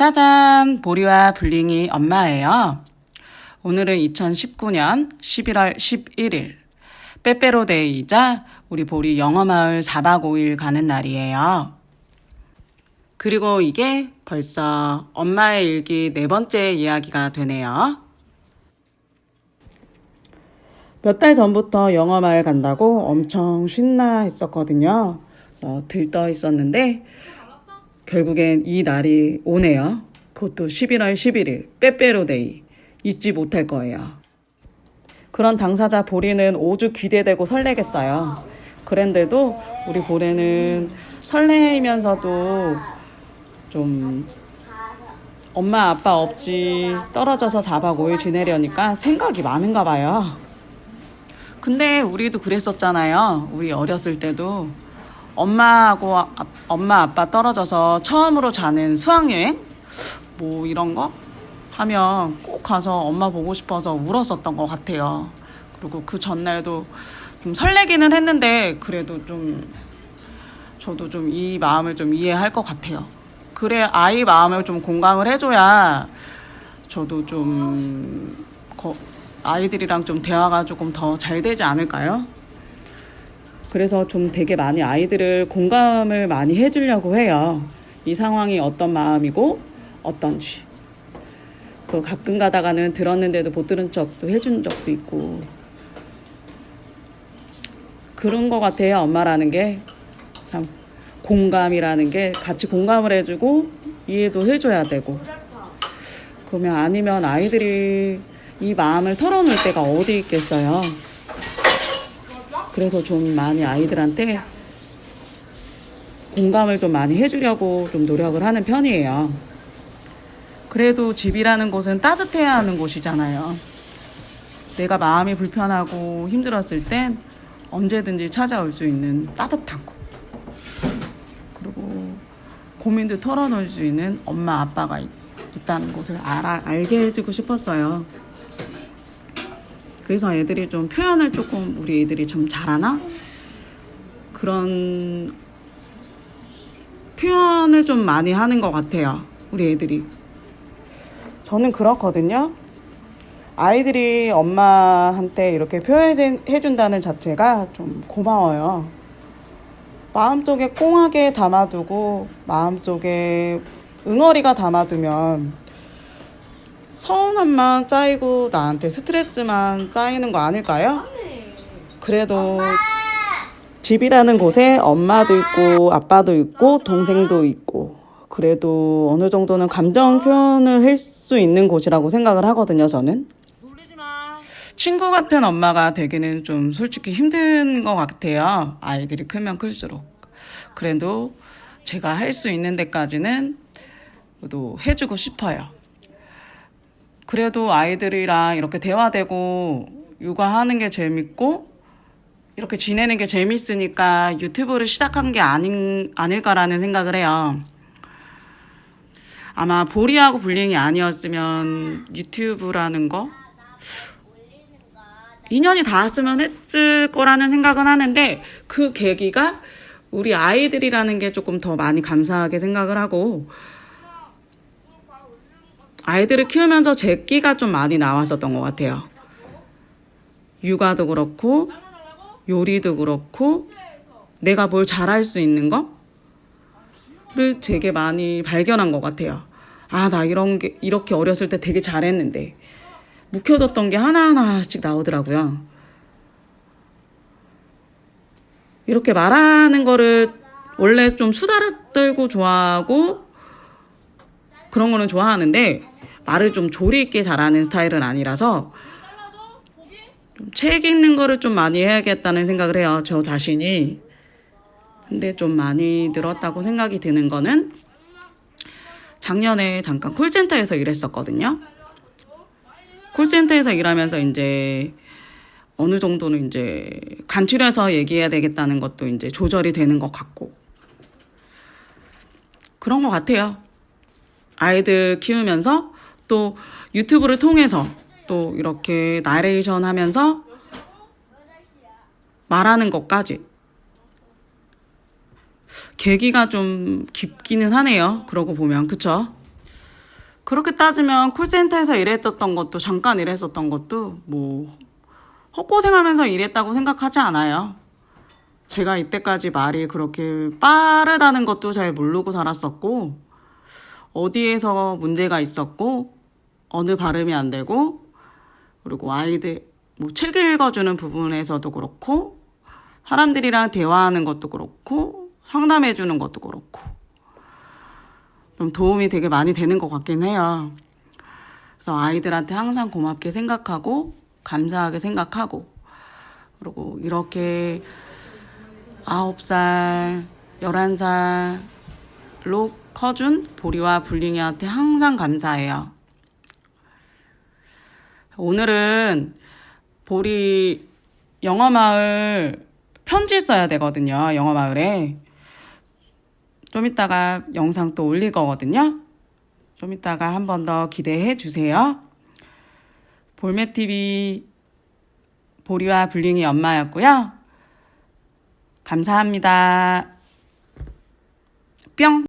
짜잔! 보리와 블링이 엄마예요. 오늘은 2019년 11월 11일. 빼빼로데이이자 우리 보리 영어마을 4박 5일 가는 날이에요. 그리고 이게 벌써 엄마의 일기 네 번째 이야기가 되네요. 몇 달 전부터 영어마을 간다고 엄청 신나 했었거든요. 어, 들떠 있었는데 결국엔 이 날이 오네요. 그것도 11월 11일 빼빼로데이 잊지 못할 거예요. 그런 당사자 보리는 오죽 기대되고 설레겠어요. 그런데도 우리 보리는 설레면서도 좀 엄마 아빠 없이 떨어져서 4박 5일 지내려니까 생각이 많은가 봐요. 근데 우리도 그랬었잖아요. 우리 어렸을 때도 엄마하고 아, 엄마 아빠 떨어져서 처음으로 자는 수학여행 뭐 이런 거 하면 꼭 가서 엄마 보고 싶어서 울었었던 것 같아요. 그리고 그 전날도 좀 설레기는 했는데 그래도 좀 저도 좀 이 마음을 좀 이해할 것 같아요. 그래 아이 마음을 좀 공감을 해줘야 저도 좀 거- 아이들이랑 좀 대화가 조금 더 잘 되지 않을까요? 그래서 좀 되게 많이 아이들을 공감을 많이 해주려고 해요. 이 상황이 어떤 마음이고 어떤지. 그 가끔 가다가는 들었는데도 못 들은 척도 해준 적도 있고. 그런 것 같아요, 엄마라는 게. 참, 공감이라는 게 같이 공감을 해주고 이해도 해줘야 되고. 그러면 아니면 아이들이 이 마음을 털어놓을 때가 어디 있겠어요. 그래서 좀 많이 아이들한테 공감을 좀 많이 해주려고 좀 노력을 하는 편이에요. 그래도 집이라는 곳은 따뜻해야 하는 곳이잖아요. 내가 마음이 불편하고 힘들었을 땐 언제든지 찾아올 수 있는 따뜻한 곳. 그리고 고민도 털어놓을 수 있는 엄마, 아빠가 있- 있다는 것을 알아, 알게 해주고 싶었어요. 그래서 애들이 좀 표현을 조금 우리 애들이 좀 잘하나? 그런 표현을 좀 많이 하는 것 같아요. 우리 애들이. 저는 그렇거든요. 아이들이 엄마한테 이렇게 표현해준다는 자체가 좀 고마워요. 마음속에 꽁하게 담아두고 마음속에 응어리가 담아두면 서운함만 쌓이고 나한테 스트레스만 쌓이는 거 아닐까요? 그래도 집이라는 곳에 엄마도 있고 아빠도 있고 동생도 있고 그래도 어느 정도는 감정 표현을 할 수 있는 곳이라고 생각을 하거든요, 저는. 친구 같은 엄마가 되기는 좀 솔직히 힘든 것 같아요. 아이들이 크면 클수록. 그래도 제가 할 수 있는 데까지는 또 해주고 싶어요. 그래도 아이들이랑 이렇게 대화되고 육아하는 게 재밌고 이렇게 지내는 게 재밌으니까 유튜브를 시작한 게 아닌, 아닐까라는 생각을 해요. 아마 보리하고 불링이 아니었으면 유튜브라는 거 인연이 닿았으면 했을 거라는 생각은 하는데 그 계기가 우리 아이들이라는 게 조금 더 많이 감사하게 생각을 하고 아이들을 키우면서 제 끼가 좀 많이 나왔었던 것 같아요. 육아도 그렇고 요리도 그렇고 내가 뭘 잘할 수 있는 거를 되게 많이 발견한 것 같아요. 아, 나 이런 게 이렇게 어렸을 때 되게 잘했는데 묵혀뒀던 게 하나하나씩 나오더라고요. 이렇게 말하는 거를 원래 좀 수다를 떨고 좋아하고 그런 거는 좋아하는데 말을 좀 조리 있게 잘하는 스타일은 아니라서 좀책 읽는 거를 좀 많이 해야겠다는 생각을 해요. 저 자신이. 근데 좀 많이 늘었다고 생각이 드는 거는 작년에 잠깐 콜센터에서 일했었거든요. 콜센터에서 일하면서 이제 어느 정도는 이제 간추려서 얘기해야 되겠다는 것도 이제 조절이 되는 것 같고 그런 것 같아요. 아이들 키우면서 또 유튜브를 통해서 또 이렇게 나레이션 하면서 말하는 것까지 계기가 좀 깊기는 하네요. 그러고 보면 그쵸? 그렇게 따지면 콜센터에서 일했었던 것도 잠깐 일했었던 것도 뭐 헛고생하면서 일했다고 생각하지 않아요. 제가 이때까지 말이 그렇게 빠르다는 것도 잘 모르고 살았었고 어디에서 문제가 있었고 어느 발음이 안 되고 그리고 아이들 뭐 책 읽어주는 부분에서도 그렇고 사람들이랑 대화하는 것도 그렇고 상담해주는 것도 그렇고 좀 도움이 되게 많이 되는 것 같긴 해요. 그래서 아이들한테 항상 고맙게 생각하고 감사하게 생각하고 그리고 이렇게 아홉 살, 열한 살로 커준 보리와 불링이한테 항상 감사해요. 오늘은 보리 영어마을 편지 써야 되거든요. 영어마을에. 좀 이따가 영상 또 올릴 거거든요. 좀 이따가 한 번 더 기대해 주세요. 볼메TV 보리와 불링이 엄마였고요. 감사합니다. 뿅!